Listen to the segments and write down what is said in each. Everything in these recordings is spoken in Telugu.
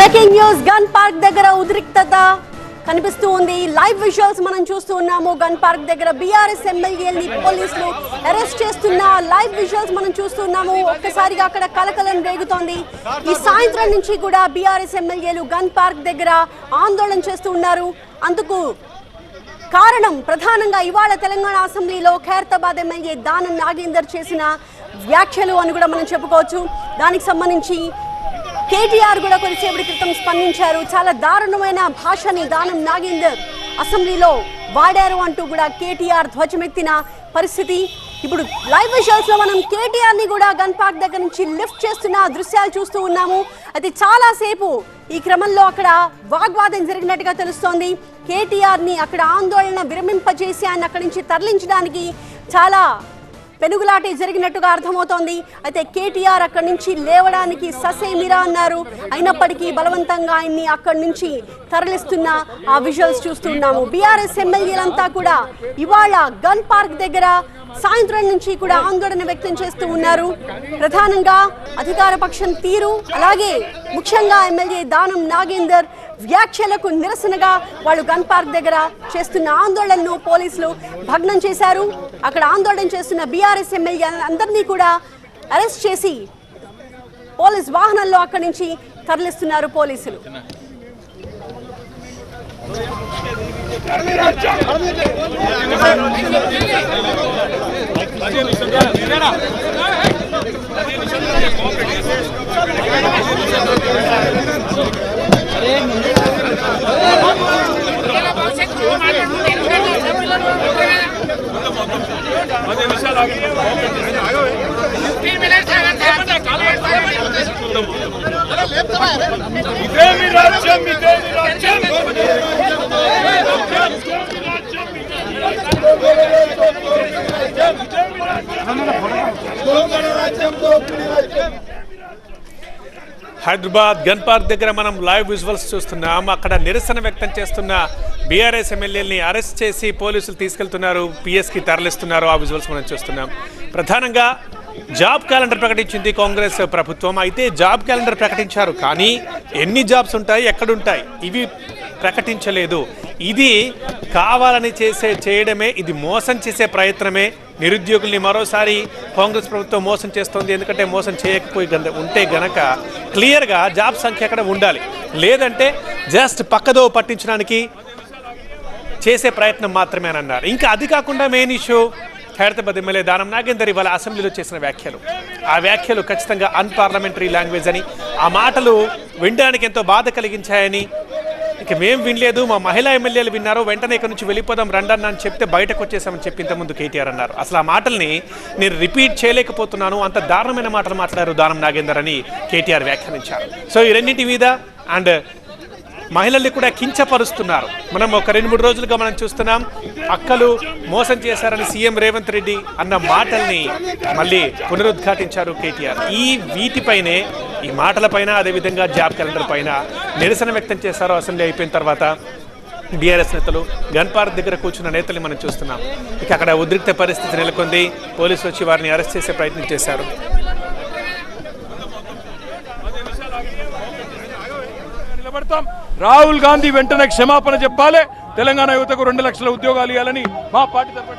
బ్రేకింగ్ న్యూస్ గన్ పార్క్ దగ్గర ఉద్రిక్తత కనిపిస్తూ ఉంది. లైవ్ విజువల్స్ మనం చూస్తూ ఉన్నాము. గన్ పార్క్ దగ్గర బీఆర్ఎస్ ఎమ్మెల్యేని పోలీసులు అరెస్ట్ చేస్తున్న లైవ్ విజువల్స్ మనం చూస్తూ ఉన్నాము. ఒక్కసారిగా అక్కడ కలకలం రేగుతోంది. ఈ సాయంత్రం నుంచి కూడా బీఆర్ఎస్ ఎమ్మెల్యేలు గన్ పార్క్ దగ్గర ఆందోళన చేస్తూ ఉన్నారు. అందుకు కారణం ప్రధానంగా ఇవాళ తెలంగాణ అసెంబ్లీలో ఖైరతాబాద్ ఎమ్మెల్యే దానం నాగేందర్ చేసిన వ్యాఖ్యలు అని కూడా మనం చెప్పుకోవచ్చు. దానికి సంబంధించి కేటీఆర్ కూడా కొద్దిసేపటి క్రితం స్పందించారు. చాలా దారుణమైన భాషని దానం నాగేందర్ అసెంబ్లీలో వాడారు అంటూ కూడా కేటీఆర్ ధ్వజమెత్తిన పరిస్థితి. ఇప్పుడు లైవ్ విజువల్స్లో మనం కేటీఆర్ని కూడా గన్ పార్క్ దగ్గర నుంచి లిఫ్ట్ చేస్తున్న దృశ్యాలు చూస్తూ ఉన్నాము. అయితే చాలా సేపు ఈ క్రమంలో అక్కడ వాగ్వాదం జరిగినట్టుగా తెలుస్తోంది. కేటీఆర్ని అక్కడ ఆందోళన విరమింపజేసి ఆయన అక్కడి నుంచి తరలించడానికి చాలా పెనుగులాటే జరిగినట్టుగా అర్థమవుతోంది. అయితే కేటీఆర్ అక్కడి నుంచి లేవడానికి ససేమిరా అన్నారు. అయినప్పటికీ బలవంతంగా ఆయన్ని అక్కడి నుంచి తరలిస్తున్న ఆ విజువల్స్ చూస్తున్నాము బీఆర్ఎస్ ఎమ్మెల్యేలంతా కూడా ఇవాళ గన్ పార్క్ దగ్గర సాయంత్రం నుంచి కూడా ఆందోళన వ్యక్తం చేస్తూ ఉన్నారు. ప్రధానంగా అధికార పక్షం తీరు అలాగే ముఖ్యంగా ఎమ్మెల్యే దానం నాగేందర్ వ్యాఖ్యలకు నిరసనగా వాళ్ళు గన్ పార్క్ దగ్గర చేస్తున్న ఆందోళనను పోలీసులు భగ్నం చేశారు. అక్కడ ఆందోళన చేస్తున్న బీఆర్ఎస్ ఎమ్మెల్యే అందరినీ కూడా అరెస్ట్ చేసి పోలీస్ వాహనాల్లో అక్కడి నుంచి తరలిస్తున్నారు పోలీసులు. హైదరాబాద్ గన్ పార్క్ దగ్గర మనం లైవ్ విజువల్స్ చూస్తున్నాం. అక్కడ నిరసన వ్యక్తం చేస్తున్న బీఆర్ఎస్ ఎమ్మెల్యేని అరెస్ట్ చేసి పోలీసులు తీసుకెళ్తున్నారు. పిఎస్కి తరలిస్తున్నారు. ఆ విజువల్స్ మనం చూస్తున్నాం. ప్రధానంగా జాబ్ క్యాలెండర్ ప్రకటించింది కాంగ్రెస్ ప్రభుత్వం. అయితే జాబ్ క్యాలెండర్ ప్రకటించారు. కానీ ఎన్ని జాబ్స్ ఉంటాయి? ఎక్కడుంటాయి? ఇవి ప్రకటించలేదు. ఇది కావాలని చేసే చేయడమే ఇది మోసం చేసే ప్రయత్నమే. నిరుద్యోగుల్ని మరోసారి కాంగ్రెస్ ప్రభుత్వం మోసం చేస్తోంది. ఎందుకంటే మోసం చేయకపోయి ఉంటే గనక క్లియర్గా జాబ్ సంఖ్య అక్కడ ఉండాలి. లేదంటే జస్ట్ పక్కదో పట్టించడానికి చేసే ప్రయత్నం మాత్రమే అని అన్నారు ఇంకా అది కాకుండా main issue Khairatabad MLA Danam Nagender ఇవాళ అసెంబ్లీలో చేసిన వ్యాఖ్యలు. ఆ వ్యాఖ్యలు ఖచ్చితంగా అన్పార్లమెంటరీ లాంగ్వేజ్ అని ఆ మాటలు వినడానికి ఎంతో బాధ కలిగించాయని ఇక మేం వినలేదు మా మహిళా ఎమ్మెల్యేలు విన్నారు వెంటనే ఇక్కడ నుంచి వెళ్ళిపోదాం రండన్న అని చెప్తే బయటకు వచ్చేసామని చెప్పి ఇంతకుముందు కేటీఆర్ అన్నారు. అసలు ఆ మాటల్ని నేను రిపీట్ చేయలేకపోతున్నాను అంత దారుణమైన మాటలు మాట్లాడారు దానం నాగేందర్ అని కేటీఆర్ వ్యాఖ్యానించారు. సో ఈ రెండింటి మీద అండ్ మహిళల్ని కూడా కించపరుస్తున్నారు. మనం ఒక రెండు మూడు రోజులుగా మనం చూస్తున్నాం అక్కలు మోసం చేశారని సీఎం రేవంత్ రెడ్డి అన్న మాటల్ని మళ్ళీ పునరుద్ఘాటించారు కేటీఆర్. ఈ వీటిపైనే ఈ మాటలపైన అదేవిధంగా జాబ్ క్యాలెండర్ పైన నిరసన వ్యక్తం చేశారు. అసెంబ్లీ అయిపోయిన తర్వాత బీఆర్ఎస్ నేతలు గన్ పార్క్ దగ్గర కూర్చున్న నేతల్ని మనం చూస్తున్నాం. ఇక అక్కడ ఉద్రిక్త పరిస్థితి నెలకొంది. పోలీసులు వచ్చి వారిని అరెస్ట్ చేసే ప్రయత్నం చేశారు. నిలబడతాం. రాహుల్ గాంధీ వెంటనే క్షమాపణ చెప్పాలి. తెలంగాణ యువతకు రెండు లక్షల ఉద్యోగాలు ఇవ్వాలని మా పార్టీ తరఫున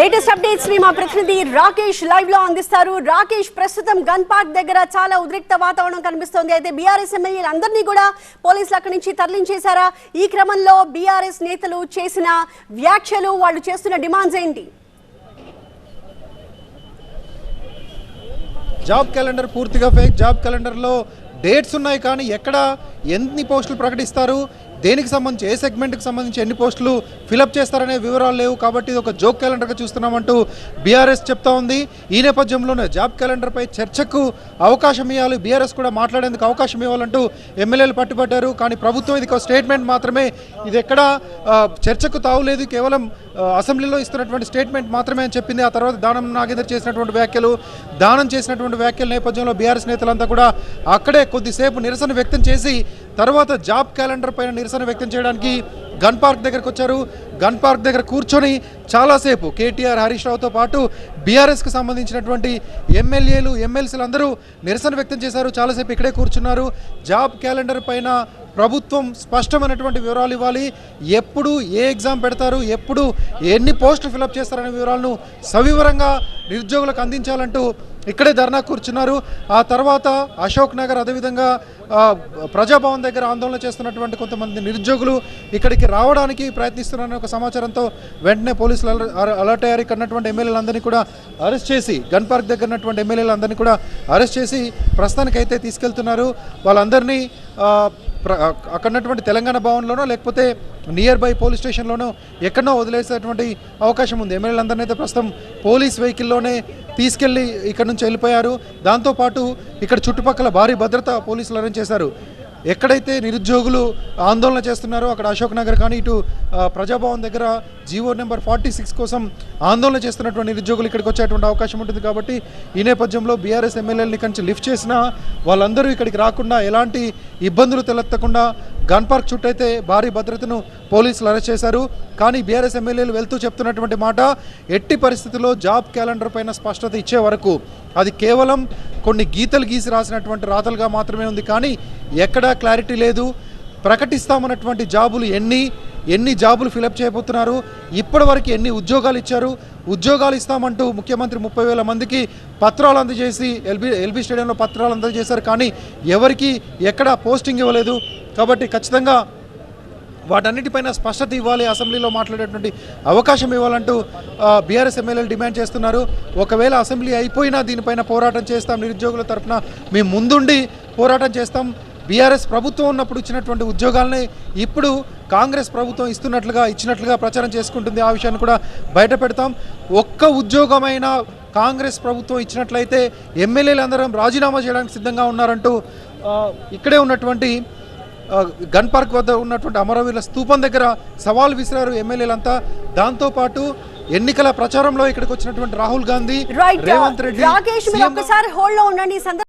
లేటెస్ట్ అప్డేట్స్ని మా ప్రతినిధి రాకేష్ లైవ్లో అందిస్తారు. రాకేష్ ప్రస్తుతం గన్ పార్క్ దగ్గర చాలా ఉద్రిక్త వాతావరణం కనిపిస్తోంది. అయితే బీఆర్ఎస్ ఎమ్మెల్యేలు అందరినీ కూడా పోలీసులు అక్కడి నుంచి తరలించేశారా? ఈ క్రమంలో బీఆర్ఎస్ నేతలు చేసిన వ్యాఖ్యలు వాళ్ళు చేస్తున్న డిమాండ్స్ ఏంటి? జాబ్ క్యాలెండర్ పూర్తిగా ఫేక్ జాబ్ క్యాలెండర్లో డేట్స్ ఉన్నాయి కానీ ఎక్కడ ఎన్ని పోస్టులు ప్రకటిస్తారు? దేనికి సంబంధించి ఏ సెగ్మెంట్కి సంబంధించి ఎన్ని పోస్టులు ఫిలప్ చేస్తారనే వివరాలు లేవు కాబట్టి ఇది ఒక జోక్ క్యాలెండర్గా చూస్తున్నామంటూ బీఆర్ఎస్ చెప్తా ఉంది. ఈ నేపథ్యంలోనే జాబ్ క్యాలెండర్పై చర్చకు అవకాశం ఇవ్వాలి. బీఆర్ఎస్ కూడా మాట్లాడేందుకు అవకాశం ఇవ్వాలంటూ ఎమ్మెల్యేలు పట్టుబట్టారు కానీ ప్రభుత్వం ఇది ఒక స్టేట్మెంట్ మాత్రమే. ఇది ఎక్కడ చర్చకు తావులేదు కేవలం అసెంబ్లీలో ఇస్తున్నటువంటి స్టేట్మెంట్ మాత్రమే అని చెప్పింది. ఆ తర్వాత దానం నాగేందర్ చేసినటువంటి వ్యాఖ్యలు దానం చేసినటువంటి వ్యాఖ్యల నేపథ్యంలో బీఆర్ఎస్ నేతలంతా కూడా అక్కడే కొద్దిసేపు నిరసన వ్యక్తం చేసి తర్వాత జాబ్ క్యాలెండర్ పైన నిరసన వ్యక్తం చేయడానికి గన్ పార్క్ దగ్గరకు వచ్చారు. గన్ పార్క్ దగ్గర కూర్చొని చాలాసేపు కేటీఆర్ హరీష్ రావుతో పాటు బీఆర్ఎస్కి సంబంధించినటువంటి ఎమ్మెల్యేలు ఎమ్మెల్సీలు అందరూ నిరసన వ్యక్తం చేశారు. చాలాసేపు ఇక్కడే కూర్చున్నారు. జాబ్ క్యాలెండర్ పైన ప్రభుత్వం స్పష్టమైనటువంటి వివరాలు ఇవ్వాలి. ఎప్పుడు ఏ ఎగ్జామ్ పెడతారు? ఎప్పుడు ఎన్ని పోస్టులు ఫిలప్ చేస్తారనే వివరాలను సవివరంగా నిరుద్యోగులకు అందించాలంటూ ఇక్కడే ధర్నా కూర్చున్నారు. ఆ తర్వాత అశోక్ నగర్ అదేవిధంగా ప్రజాభవన్ దగ్గర ఆందోళన చేస్తున్నటువంటి కొంతమంది నిరుద్యోగులు ఇక్కడికి రావడానికి ప్రయత్నిస్తున్నారని ఒక సమాచారంతో వెంటనే పోలీసులు అల- అలర్ట్ అయ్యారు. ఇక్కడ ఉన్నటువంటి ఎమ్మెల్యేలందరినీ కూడా అరెస్ట్ చేసి గన్ పార్క్ దగ్గర ఉన్నటువంటి ఎమ్మెల్యేలందరినీ కూడా అరెస్ట్ చేసి ప్రస్తుతానికైతే తీసుకెళ్తున్నారు. వాళ్ళందరినీ ప్ర- అక్కడ ఉన్నటువంటి తెలంగాణ భవన్లోనో లేకపోతే నియర్ బై పోలీస్ స్టేషన్లోనో ఎక్కడో వదిలేసేటువంటి అవకాశం ఉంది. ఎమ్మెల్యేలందరినీ అయితే ప్రస్తుతం పోలీస్ వెహికల్లోనే తీసుకెళ్ళి ఇక్కడ నుంచి వెళ్ళిపోయారు. దాంతోపాటు ఇక్కడ చుట్టుపక్కల భారీ భద్రత పోలీసులు అరేంజ్ చేశారు. ఎక్కడైతే నిరుద్యోగులు ఆందోళన చేస్తున్నారో అక్కడ అశోక్ నగర్ కానీ ఇటు ప్రజాభవన్ దగ్గర జీవో నెంబర్ ఫార్టీ సిక్స్ కోసం ఆందోళన చేస్తున్నటువంటి నిరుద్యోగులు ఇక్కడికి వచ్చేటువంటి అవకాశం ఉంటుంది కాబట్టి ఈ నేపథ్యంలో బీఆర్ఎస్ ఎమ్మెల్యేలని కంచి లిఫ్ట్ చేసినా వాళ్ళందరూ ఇక్కడికి రాకుండా ఎలాంటి ఇబ్బందులు తలెత్తకుండా గన్ పార్క్ చుట్టైతే భారీ భద్రతను పోలీసులు అరెస్ట్ చేశారు. కానీ బీఆర్ఎస్ ఎమ్మెల్యేలు వెళ్తూ చెప్తున్నటువంటి మాట ఎట్టి పరిస్థితుల్లో జాబ్ క్యాలెండర్ పైన స్పష్టత ఇచ్చే వరకు అది కేవలం కొన్ని గీతలు గీసి రాసినటువంటి రాతలుగా మాత్రమే ఉంది. కానీ ఎక్కడా క్లారిటీ లేదు. ప్రకటిస్తామన్నటువంటి జాబులు ఎన్ని? ఎన్ని జాబులు ఫిలప్ చేయబోతున్నారు? ఇప్పటివరకు ఎన్ని ఉద్యోగాలు ఇచ్చారు? ఉద్యోగాలు ఇస్తామంటూ ముఖ్యమంత్రి ముప్పై వేల మందికి పత్రాలు అందజేసి ఎల్బీ ఎల్బీ స్టేడియంలో పత్రాలు అందజేశారు. కానీ ఎవరికి ఎక్కడ పోస్టింగ్ ఇవ్వలేదు. కాబట్టి ఖచ్చితంగా వాటన్నిటిపైన స్పష్టత ఇవ్వాలి. అసెంబ్లీలో మాట్లాడేటువంటి అవకాశం ఇవ్వాలంటూ బీఆర్ఎస్ ఎమ్మెల్యేలు డిమాండ్ చేస్తున్నారు. ఒకవేళ అసెంబ్లీ అయిపోయినా దీనిపైన పోరాటం చేస్తాం. నిరుద్యోగుల తరఫున మేము ముందుండి పోరాటం చేస్తాం. బీఆర్ఎస్ ప్రభుత్వం ఉన్నప్పుడు ఇచ్చినటువంటి ఉద్యోగాలని ఇప్పుడు కాంగ్రెస్ ప్రభుత్వం ఇస్తున్నట్లుగా ఇచ్చినట్లుగా ప్రచారం చేసుకుంటుంది. ఆ విషయాన్ని కూడా బయట పెడతాం. ఒక్క ఉద్యోగమైన కాంగ్రెస్ ప్రభుత్వం ఇచ్చినట్లయితే ఎమ్మెల్యేలు అందరం రాజీనామా చేయడానికి సిద్ధంగా ఉన్నారంటూ ఇక్కడే ఉన్నటువంటి గన్ పార్క్ వద్ద ఉన్నటువంటి అమరవీరుల స్తూపం దగ్గర సవాల్ విసిరారు ఎమ్మెల్యేలంతా. దాంతోపాటు ఎన్నికల ప్రచారంలో ఇక్కడికి వచ్చినటువంటి రాహుల్ గాంధీ రేవంత్ రెడ్డి రాకేష్ మీరు సీఎం గా- ఒక్కసారి హోల్డ్లో ఉండండి. ఈ సందర్భంగా